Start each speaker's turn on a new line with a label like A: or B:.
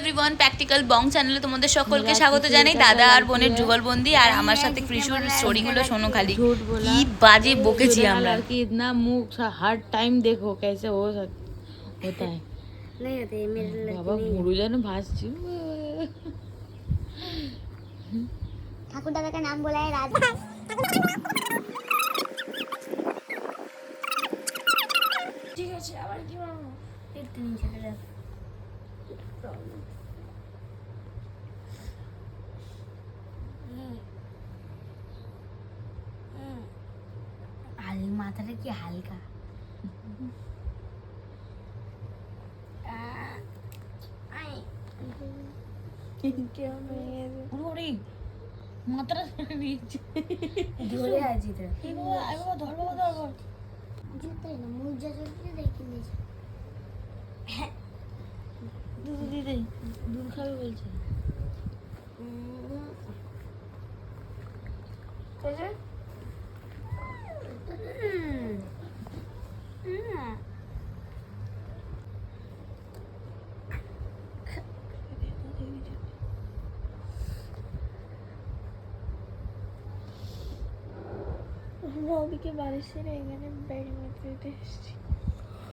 A: Everyone practical বং চ্যানেলে তোমাদের সকলকে
B: মেরা
A: স্বাগত
B: কিছু
A: জানাই
B: এটা
A: দাদা আর
B: লাগছে।
A: বোনের যুগলবন্দি আর আমার সাথে কৃষুর স্টোরিগুলো শোনো খালি
B: झूठ बोला
A: কি বাজে বকেছি আমরা
B: कि इतना मुंह सा हर टाइम देखो कैसे हो सक होता है
C: नहीं होते मेरे
B: बाबा गुरुजन भासची
C: ठाकुर दादा का नाम बोला है राजा ঠিক আছে আবার কি বানাবো একটু নিচে রাখ হাল মাথাটা কি হালকা আহ, আই।
B: ওরে মাত্রা নিয়েছে
C: ধরে আছি তো
B: এই দুধ দিদি দুধ খাবে বলছে।
D: রবিকে বালিশের এখানে বেড মেতে এসেছি।